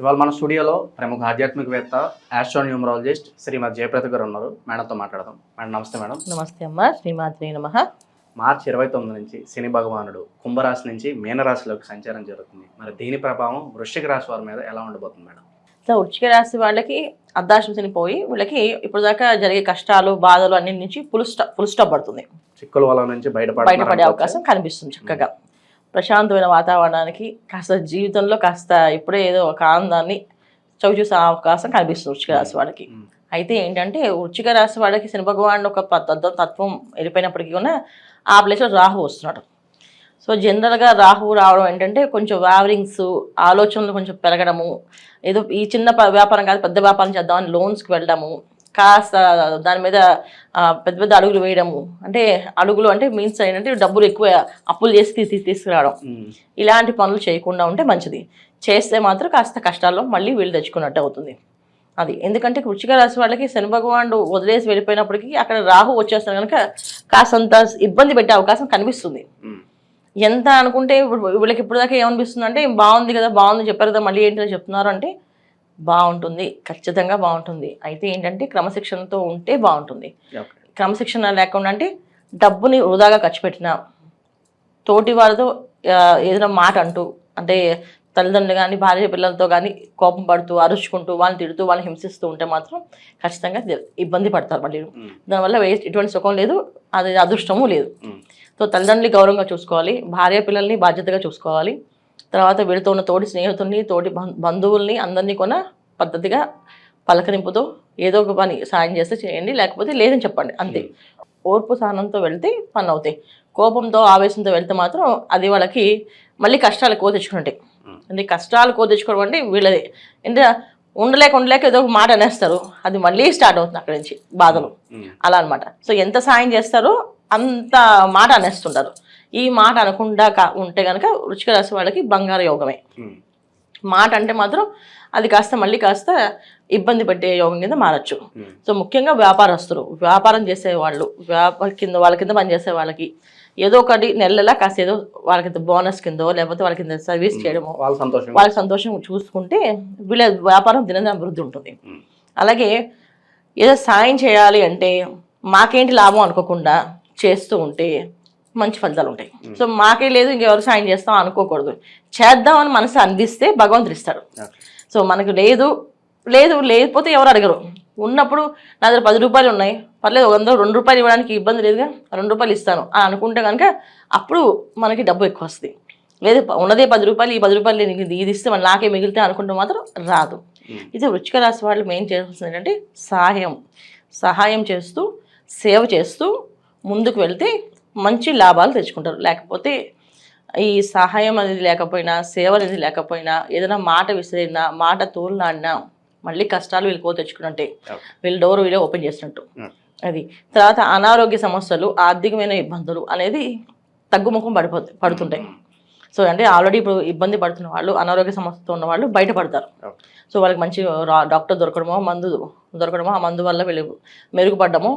ఇవాళ మన స్టూడియోలో ప్రముఖ ఆధ్యాత్మికవేత్త ఆస్ట్రోన్యూమరాలజిస్ట్ శ్రీమతి జయప్రద గారు ఉన్నారు. మేడంతో మాట్లాడదాం. మేడం నమస్తే మేడం. నమస్తే అమ్మ. శ్రీమాత్రి నమ. మార్చి ఇరవై తొమ్మిది నుంచి శని భగవానుడు కుంభరాశి నుంచి మీనరాశిలోకి సంచారం జరుగుతుంది. మరి దీని ప్రభావం వృశ్చిక రాశి వారి మీద ఎలా ఉండబోతుంది మేడం? సో వృచ్చిక రాశి వాళ్ళకి అర్ధాశంసని పోయి వీళ్ళకి ఇప్పుడు దాకా జరిగే కష్టాలు బాధలు అన్ని నుంచి ఫుల్ స్టాప్ ఫుల్ స్టాప్ పడుతుంది. చిక్కుల వల నుంచి బయటపడ బయటపడే అవకాశం కనిపిస్తుంది చక్కగా. ప్రశాంతమైన వాతావరణానికి కాస్త జీవితంలో కాస్త ఇప్పుడే ఏదో ఒక ఆనందాన్ని చవి చూసే అవకాశం కనిపిస్తుంది వృచ్చిక రాశి వాళ్ళకి అయితే ఏంటంటే వృచ్చిక రాశి వాళ్ళకి శని భగవానుడు ఒక తత్వ- వెళ్ళిపోయినప్పటికీ కూడా ఆ ప్లేస్లో రాహు వస్తున్నాడు. సో జనరల్గా రాహు రావడం ఏంటంటే కొంచెం వ్యావరింగ్స్ ఆలోచనలు కొంచెం పెరగడము ఏదో ఈ చిన్న వ్యాపారం కాదు పెద్ద వ్యాపారం చేద్దామని లోన్స్కి వెళ్ళడము కాస్త దాని మీద పెద్ద పెద్ద అడుగులు వేయడము. అంటే అడుగులు అంటే మీన్స్ ఏంటంటే డబ్బులు ఎక్కువ అప్పులు చేసి తీసి తీసుకురావడం. ఇలాంటి పనులు చేయకుండా ఉంటే మంచిది. చేస్తే మాత్రం కాస్త కష్టాల్లో మళ్ళీ వీళ్ళు తెచ్చుకున్నట్టు అవుతుంది. అది. ఎందుకంటే వృచ్చిక రాశి వాళ్ళకి శని భగవానుడు వదిలేసి వెళ్ళిపోయినప్పటికీ అక్కడ రాహు వచ్చేస్తాడు కనుక కాస్తంత ఇబ్బంది పెట్టే అవకాశం కనిపిస్తుంది. ఎంత అనుకుంటే ఇప్పుడు వీళ్ళకి ఇప్పుడు దాకా ఏమనిపిస్తుంది అంటే బాగుంది కదా బాగుంది చెప్పారు కదా మళ్ళీ ఏంటో చెప్తున్నారు అంటే బాగుంటుంది ఖచ్చితంగా బాగుంటుంది అయితే ఏంటంటే క్రమశిక్షణతో ఉంటే బాగుంటుంది. క్రమశిక్షణ లేకుండా అంటే డబ్బుని వృధాగా ఖర్చు పెట్టినా తోటి వారితో ఏదైనా మాట అంటూ అంటే తల్లిదండ్రులు కానీ భార్య పిల్లలతో కానీ కోపం పడుతూ అరుచుకుంటూ వాళ్ళని తిడుతూ వాళ్ళని హింసిస్తూ ఉంటే మాత్రం ఖచ్చితంగా ఇబ్బంది పడతారు మళ్ళీ. దానివల్ల ఎటువంటి సుఖం లేదు అది అదృష్టము లేదు. సో తల్లిదండ్రులు గౌరవంగా చూసుకోవాలి భార్య పిల్లల్ని బాధ్యతగా చూసుకోవాలి తర్వాత వీళ్ళతో ఉన్న తోటి స్నేహితుల్ని తోటి బంధువుల్ని అందరినీ కొన పద్ధతిగా పలకరింపుతో ఏదో ఒక పని సాయం చేస్తే చేయండి లేకపోతే లేదని చెప్పండి అంతే. ఓర్పు సహనంతో వెళ్తే పని అవుతాయి కోపంతో ఆవేశంతో వెళ్తే మాత్రం అది వాళ్ళకి మళ్ళీ కష్టాలు ఎక్కువ తెచ్చుకుంటాయి. ఉమ్. అంటే కష్టాలు ఎక్కువ తెచ్చుకోవడం అంటే వీళ్ళది. అంటే ఉండలేక ఉండలేక ఏదో ఒక మాట అనేస్తారు. అది మళ్ళీ స్టార్ట్ అవుతుంది అక్కడి నుంచి బాధలు. ఉమ్. అలా అన్నమాట. సో ఎంత సాయం చేస్తారో అంత మాట అనేస్తుంటారు ఈ మాట అనకుండా కా- ఉంటే కనుక వృచ్చిక రాశి వాళ్ళకి బంగారు యోగమే. మాట అంటే మాత్రం అది కాస్త మళ్ళీ కాస్త ఇబ్బంది పెట్టే యోగం కింద మారచ్చు. సో ముఖ్యంగా వ్యాపారస్తులు వ్యాపారం చేసే వాళ్ళు వ్యాపార కింద వాళ్ళ కింద పనిచేసే వాళ్ళకి ఏదో ఒకటి నెలలా కాస్త ఏదో వాళ్ళ కింద బోనస్ కిందో లేకపోతే వాళ్ళ కింద సర్వీస్ చేయడమో వాళ్ళ సంతోషం వాళ్ళ సంతోషం చూసుకుంటే వీళ్ళ వ్యాపారం దినదిన అభివృద్ధి ఉంటుంది. అలాగే ఏదో సాయం చేయాలి అంటే మాకేంటి లాభం అనుకోకుండా చేస్తూ ఉంటే మంచి ఫలితాలు ఉంటాయి. సో మాకే లేదు ఇంకెవరు సాయం చేస్తాం అనుకోకూడదు. చేద్దామని మనసు అందిస్తే భగవంతుడు ఇస్తాడు. సో మనకు లేదు లేదు లేకపోతే ఎవరు అడగరు. ఉన్నప్పుడు నా దగ్గర పది రూపాయలు ఉన్నాయి. పర్లేదు వంద రెండు రూపాయలు ఇవ్వడానికి ఇబ్బంది లేదుగా. రెండు రూపాయలు ఇస్తాను అని అనుకుంటే కనుక అప్పుడు మనకి డబ్బు ఎక్కువ వస్తుంది. లేదు ఉన్నదే పది రూపాయలు ఈ పది రూపాయలు నేను ఇది ఇస్తే మన నాకే మిగిలితే అనుకుంటే మాత్రం రాదు. ఇది వృచ్చిక రాశి వాళ్ళు మెయిన్ చేయాల్సింది ఏంటంటే సహాయం. సహాయం చేస్తూ సేవ చేస్తూ ముందుకు వెళ్తే మంచి లాభాలు తెచ్చుకుంటారు. లేకపోతే ఈ సహాయం అనేది లేకపోయినా సేవ అనేది లేకపోయినా ఏదైనా మాట విసిరినా మాట తోలినాడినా మళ్ళీ కష్టాలు వీళ్ళకో తెచ్చుకున్నట్టే. వీళ్ళు డోర్ వీళ్ళే ఓపెన్ చేసినట్టు. అది. తర్వాత అనారోగ్య సమస్యలు ఆర్థికమైన ఇబ్బందులు అనేది తగ్గుముఖం పడిపోతాయి పడుతుంటాయి. సో అంటే ఆల్రెడీ ఇప్పుడు ఇబ్బంది పడుతున్న వాళ్ళు అనారోగ్య సమస్యతో ఉన్న వాళ్ళు బయటపడతారు. సో వాళ్ళకి మంచి డాక్టర్ దొరకడమో మందు దొరకడమో ఆ మందు వల్ల వీళ్ళు మెరుగుపడడమో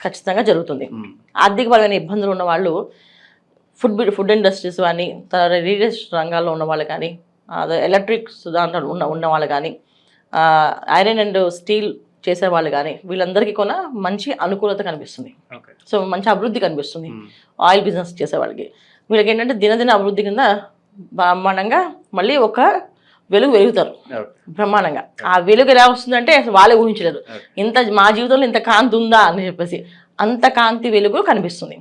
ఖచ్చితంగా జరుగుతుంది ఉమ్. ఆర్థికపరమైన ఇబ్బందులు ఉన్న వాళ్ళు ఫుడ్ ఫుడ్ ఇండస్ట్రీస్ కానీ తర్వాత రియల్ ఎస్టేట్ రంగాల్లో ఉన్న వాళ్ళు కానీ ఎలక్ట్రిక్స్ దాంట్లో ఉన్న ఉన్న వాళ్ళు కానీ ఐరన్ అండ్ స్టీల్ చేసే వాళ్ళు కానీ వీళ్ళందరికీ కూడా మంచి అనుకూలత కనిపిస్తుంది. సో మంచి అభివృద్ధి కనిపిస్తుంది. ఆయిల్ బిజినెస్ చేసే వాళ్ళకి వీళ్ళకి ఏంటంటే దినదిన అభివృద్ధి కింద బ్రహ్మాండంగా మళ్ళీ ఒక వెలుగు వెలుగుతారు. బ్రహ్మాండంగా. ఆ వెలుగు ఎలా వస్తుందంటే వాళ్ళే ఊహించలేరు ఇంత మా జీవితంలో ఇంత కాంతి ఉందా అని చెప్పేసి అంత కాంతి వెలుగు కనిపిస్తుంది.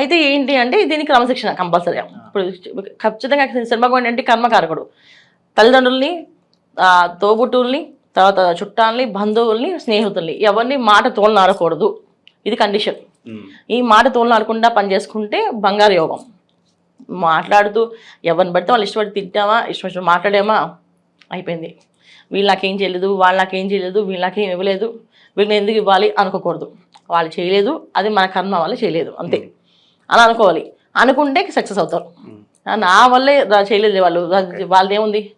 అయితే ఏంటి అంటే దీనికి క్రమశిక్షణ కంపల్సరీ. ఇప్పుడు ఖచ్చితంగా శర్మగోండి అంటే కర్మకారకుడు. తల్లిదండ్రుల్ని తోబుట్టుల్ని తర్వాత చుట్టాలని బంధువుల్ని స్నేహితుల్ని ఎవరిని మాట తోలనాడకూడదు ఇది కండిషన్. ఈ మాట తోలనాడకుండా పని చేసుకుంటే బంగారు యోగం. మాట్లాడుతూ ఎవరిని పడితే వాళ్ళు ఇష్టపడి తిట్టామా ఇష్టపడి మాట్లాడామా? అయిపోయింది. వీళ్ళు నాకేం చేయలేదు వాళ్ళు నాకేం చేయలేదు వీళ్ళు నాకేం ఇవ్వలేదు వీళ్ళని ఎందుకు ఇవ్వాలి అనుకోకూడదు. వాళ్ళు చేయలేదు అది మన కర్మ వాళ్ళు చేయలేదు అంతే. అలా అనుకోవాలి. అనుకుంటే సక్సెస్ అవుతారు. నా వల్లే చేయలేదు వాళ్ళు రా- వాళ్ళది ఏముంది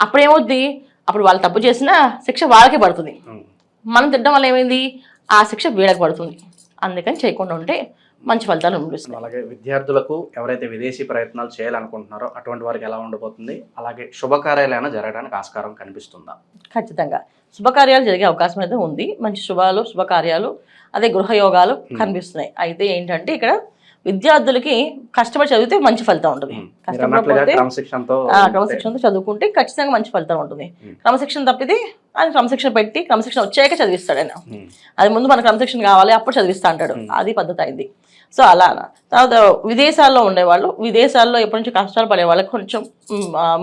అప్పుడు ఏమవుద్ది అప్పుడు వాళ్ళు తప్పు చేసినా శిక్ష వాళ్ళకే పడుతుంది. మనం తిట్టడం వల్ల ఏమైంది? ఆ శిక్ష వీళ్ళకి పడుతుంది. అందుకని చేయకుండా ఉంటే మంచి ఫలితాలు లభిస్తున్నాయి అలాగే విద్యార్థులకు ఎవరైతే విదేశీ ప్రయత్నాలు చేయాలనుకుంటున్నారో అటువంటి వారికి ఎలా ఉండబోతుంది? అలాగే శుభకార్యాలైనా జరగడానికి ఆస్కారం కనిపిస్తుందా? ఖచ్చితంగా. శుభకార్యాలు జరిగే అవకాశం అయితే ఉంది. మంచి శుభాలు శుభకార్యాలు అదే గృహయోగాలు కనిపిస్తున్నాయి. అయితే ఏంటంటే ఇక్కడ విద్యార్థులకి కష్టపడి చదివితే మంచి ఫలితం ఉంటుంది. కష్టపడిపోతే క్రమశిక్షణతో చదువుకుంటే ఖచ్చితంగా మంచి ఫలితం ఉంటుంది. క్రమశిక్షణ తప్పితే ఆయన క్రమశిక్షణ పెట్టి క్రమశిక్షణ వచ్చాక చదివిస్తాడు ఆయన. అది ముందు మన క్రమశిక్షణ కావాలి అప్పుడు చదివిస్తా అంటాడు. అది పద్ధతి అయింది. సో అలా తర్వాత విదేశాల్లో ఉండేవాళ్ళు. విదేశాల్లో ఎప్పటి నుంచి కష్టాలు పడే వాళ్ళకి కొంచెం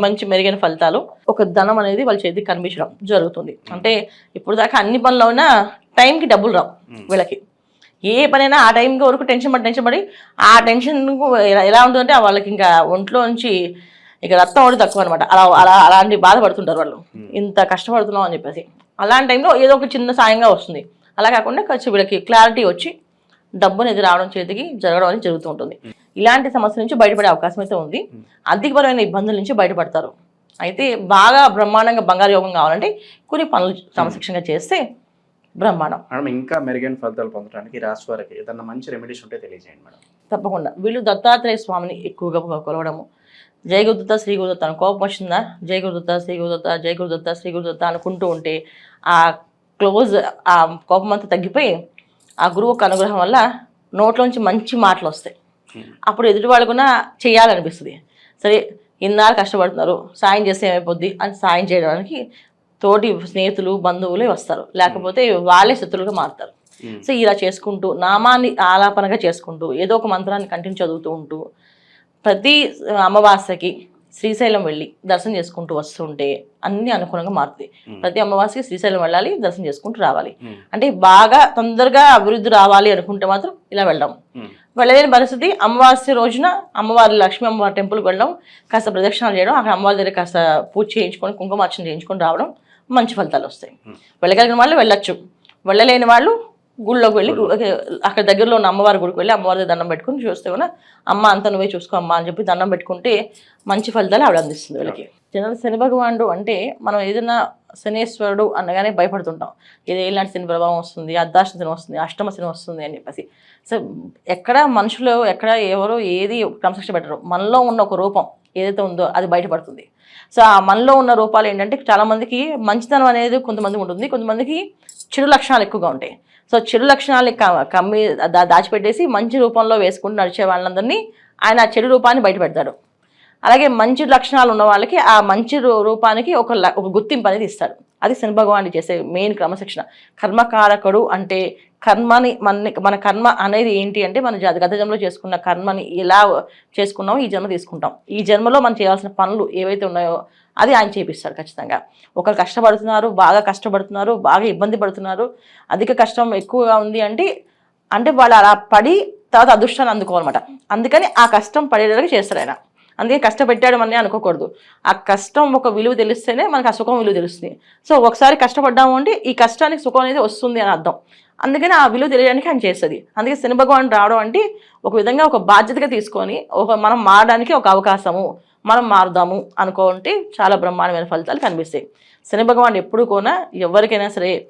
మంచి మెరుగైన ఫలితాలు ఒక ధనం అనేది వాళ్ళ చేతికి కనిపించడం జరుగుతుంది. అంటే ఇప్పుడు దాకా అన్ని పనుల్లో ఉన్న టైంకి డబ్బులు రావు. వీళ్ళకి. ఏ పనైనా ఆ టైంకి వరకు టెన్షన్ పడి టెన్షన్ పడి ఆ టెన్షన్ ఎలా ఉంటుందంటే వాళ్ళకి ఇంకా ఒంట్లో నుంచి ఇక రక్తం ఒకటి తక్కువ అనమాట అలా అలా అలాంటి బాధపడుతుంటారు వాళ్ళు. ఇంత కష్టపడుతున్నాం అని చెప్పేసి. అలాంటి టైంలో ఏదో ఒక చిన్న సాయంగా వస్తుంది. అలా కాకుండా కొంచెం వీళ్ళకి క్లారిటీ వచ్చి డబ్బు అనేది రావడం చేతికి జరగడం అనేది జరుగుతూ ఉంటుంది. ఇలాంటి సమస్య నుంచి బయటపడే అవకాశం అయితే ఉంది. అధికపరమైన ఇబ్బందుల నుంచి బయటపడతారు. అయితే బాగా బ్రహ్మాండంగా బంగారు యోగం కావాలంటే కొన్ని పనులు క్రమశిక్షణగా చేస్తే బ్రహ్మాండం. మేడం ఇంకా మెరుగైన ఫలితాలు పొందడానికి రాశి వారికి ఏదన్నా మంచి రెమెడీస్ ఉంటే తెలియజేయండి మేడం. తప్పకుండా. వీళ్ళు దత్తాత్రేయ స్వామిని ఎక్కువగా కొలవడము. జై గురుదత్త శ్రీ గురుదత్త అని కోపం వచ్చిందా? జై గురుదత్త శ్రీ గురుదత్త జై గురుదత్త శ్రీ గురుదత్త అనుకుంటూ ఉంటే ఆ క్లోజ్ ఆ కోపం అంతా తగ్గిపోయి ఆ గురువు అనుగ్రహం వల్ల నోట్లోంచి మంచి మాటలు వస్తాయి ఉమ్, అప్పుడు ఎదుటి వాళ్ళు కూడా చేయాలనిపిస్తుంది. సరే ఇన్నాళ్ళు కష్టపడుతున్నారు సాయం చేస్తే ఏమైపోద్ది అని సాయం చేయడానికి తోటి స్నేహితులు బంధువులే వస్తారు. లేకపోతే వాళ్ళే శత్రువులుగా మారుతారు. ఉమ్, సో ఇలా చేసుకుంటూ నామాన్ని ఆలాపనగా చేసుకుంటూ ఏదో ఒక మంత్రాన్ని కంటిన్యూ చదువుతూ ఉంటూ ప్రతి అమావాస్యకి శ్రీశైలం వెళ్ళి దర్శనం చేసుకుంటూ వస్తుంటే అన్ని అనుకూలంగా మారుతాయి. ఉమ్, ప్రతి అమావాస్యకి శ్రీశైలం వెళ్ళాలి దర్శనం చేసుకుంటూ రావాలి. అంటే బాగా తొందరగా అభివృద్ధి రావాలి అనుకుంటే మాత్రం ఇలా వెళ్ళడం. వెళ్ళలేని పరిస్థితి అమావాస్య రోజున అమ్మవారి లక్ష్మీ అమ్మవారి టెంపుల్కి వెళ్ళడం కాస్త ప్రదక్షిణాలు చేయడం అక్కడ అమ్మవారి దగ్గర కాస్త పూజ చేయించుకొని కుంకుమార్చన చేయించుకొని రావడం మంచి ఫలితాలు వస్తాయి. వెళ్ళగలిగిన వాళ్ళు వెళ్ళొచ్చు. వెళ్ళలేని వాళ్ళు గుళ్ళోకి వెళ్ళి అక్కడ దగ్గరలో ఉన్న అమ్మవారి గుడికి వెళ్ళి అమ్మవారి దగ్గర దండం పెట్టుకుని చూస్తే కూడా అమ్మ అంత నువ్వే చూసుకో అమ్మ అని చెప్పి దండం పెట్టుకుంటే మంచి ఫలితాలు ఆవిడ అందిస్తుంది వీళ్ళకి. జనరల్ శని భగవానుడు అంటే మనం ఏదైనా శనేశ్వరుడు అనగానే భయపడుతుంటాం. ఇది ఇలాంటి శని ప్రభావం వస్తుంది అర్ధాష్ట శని వస్తుంది అష్టమ శని వస్తుంది అని చెప్పేసి. సో ఎక్కడ మనుషులు ఎక్కడ ఎవరో ఏది క్రమశిక్షణ పెట్టరు. మనలో ఉన్న ఒక రూపం ఏదైతే ఉందో అది బయటపడుతుంది. సో ఆ మనలో ఉన్న రూపాలు ఏంటంటే చాలా మందికి మంచితనం అనేది కొంతమందికి ఉంటుంది కొంతమందికి చెడు లక్షణాలు ఎక్కువగా ఉంటాయి. సో చెడు లక్షణాలని క- కమ్మి దా- దాచిపెట్టేసి మంచి రూపంలో వేసుకుంటూ నడిచే వాళ్ళందరినీ ఆయన ఆ చెడు రూపాన్ని బయటపెడతాడు. అలాగే మంచి లక్షణాలు ఉన్న వాళ్ళకి ఆ మంచి రూ- రూపానికి ఒక ల- ఒక గుర్తింపు అనేది ఇస్తాడు. అది శని భగవానుడు చేసే మెయిన్ క్రమశిక్షణ. కర్మకారకుడు అంటే కర్మని మన మన కర్మ అనేది ఏంటి అంటే మన గత జన్మలో చేసుకున్న కర్మని ఎలా చేసుకున్నామో ఈ జన్మ తీసుకుంటాం. ఈ జన్మలో మనం చేయాల్సిన పనులు ఏవైతే ఉన్నాయో అది ఆయన చేపిస్తాడు ఖచ్చితంగా. ఒకరు కష్టపడుతున్నారు బాగా కష్టపడుతున్నారు బాగా ఇబ్బంది పడుతున్నారు అధిక కష్టం ఎక్కువగా ఉంది అంటే అంటే వాళ్ళు అలా పడి తర్వాత అదృష్టాన్ని అందుకోవాలన్నమాట. అందుకని ఆ కష్టం పడేలాగా చేస్తారు ఆయన. అందుకే కష్టపెట్టాడు అని అనుకోకూడదు. ఆ కష్టం ఒక విలువ తెలిస్తేనే మనకు ఆ సుఖం విలువ తెలుస్తుంది. సో ఒకసారి కష్టపడ్డాము అంటే ఈ కష్టానికి సుఖం అనేది వస్తుంది అని అర్థం. అందుకని ఆ విలువ తెలియడానికి ఆయన చేస్తుంది. అందుకే శని భగవాన్ రావడం అంటే ఒక విధంగా ఒక బాధ్యతగా తీసుకొని ఒక మనం మారడానికి ఒక అవకాశము. మనం మారుదాము అనుకుంటే చాలా బ్రహ్మాండమైన ఫలితాలు కనిపిస్తాయి. శని భగవాన్ ఎప్పుడు కూడా ఎవరికైనా సరే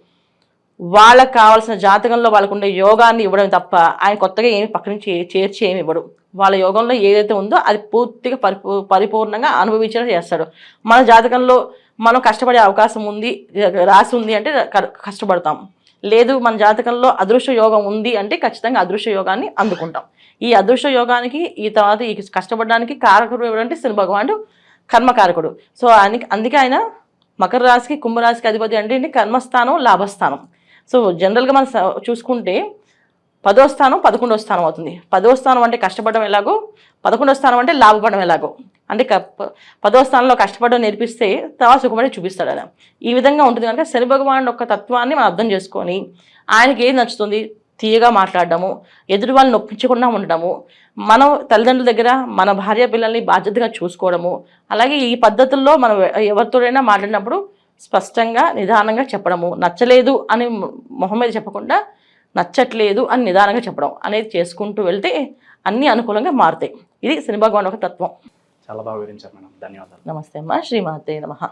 వాళ్ళకి కావాల్సిన జాతకంలో వాళ్ళకు ఉండే యోగాన్ని ఇవ్వడం తప్ప ఆయన కొత్తగా ఏమి పక్క నుంచి చేర్చి ఏమి ఇవ్వడు. వాళ్ళ యోగంలో ఏదైతే ఉందో అది పూర్తిగా పరిపూ పరిపూర్ణంగా అనుభవించడం చేస్తాడు. మన జాతకంలో మనం కష్టపడే అవకాశం ఉంది రాసి ఉంది అంటే క- కష్టపడతాం. లేదు మన జాతకంలో అదృశ్య యోగం ఉంది అంటే ఖచ్చితంగా అదృశ్య యోగాన్ని అందుకుంటాం. ఈ అదృశ్య యోగానికి ఈ తర్వాత ఈ కష్టపడడానికి కారకుడు ఎవరంటే శని భగవానుడు కర్మకారకుడు. సో ఆయనకి అందుకే ఆయన మకర రాశికి కుంభరాశికి అధిపతి అంటే కర్మస్థానం లాభస్థానం. సో జనరల్గా మనం చూసుకుంటే పదో స్థానం పదకొండో స్థానం అవుతుంది. పదో స్థానం అంటే కష్టపడడం ఎలాగో పదకొండో స్థానం అంటే లాభపడడం ఎలాగో. అంటే పదో స్థానంలో కష్టపడడం నేర్పిస్తే తర్వాత సుఖపడి చూపిస్తాడు ఆయన ఈ విధంగా ఉంటుంది కనుక శని భగవాన్ యొక్క తత్వాన్ని మనం అర్థం చేసుకొని ఆయనకి ఏది నచ్చుతుంది? తీయగా మాట్లాడడము ఎదుటి వాళ్ళని నొప్పించకుండా ఉండడము మనం తల్లిదండ్రుల దగ్గర మన భార్య పిల్లల్ని బాధ్యతగా చూసుకోవడము అలాగే ఈ పద్ధతుల్లో మనం ఎవరితోడైనా మాట్లాడినప్పుడు స్పష్టంగా నిదానంగా చెప్పడము నచ్చలేదు అని మొహం మీద చెప్పకుండా నచ్చట్లేదు అని నిదానంగా చెప్పడం అనేది చేసుకుంటూ వెళ్తే అన్ని అనుకూలంగా మారుతాయి. ఇది శని భగవాన్ ఒక తత్వం. చాలా బాగా వివరించారు మేడం. ధన్యవాదాలు. నమస్తే అమ్మా. శ్రీమాతే నమః.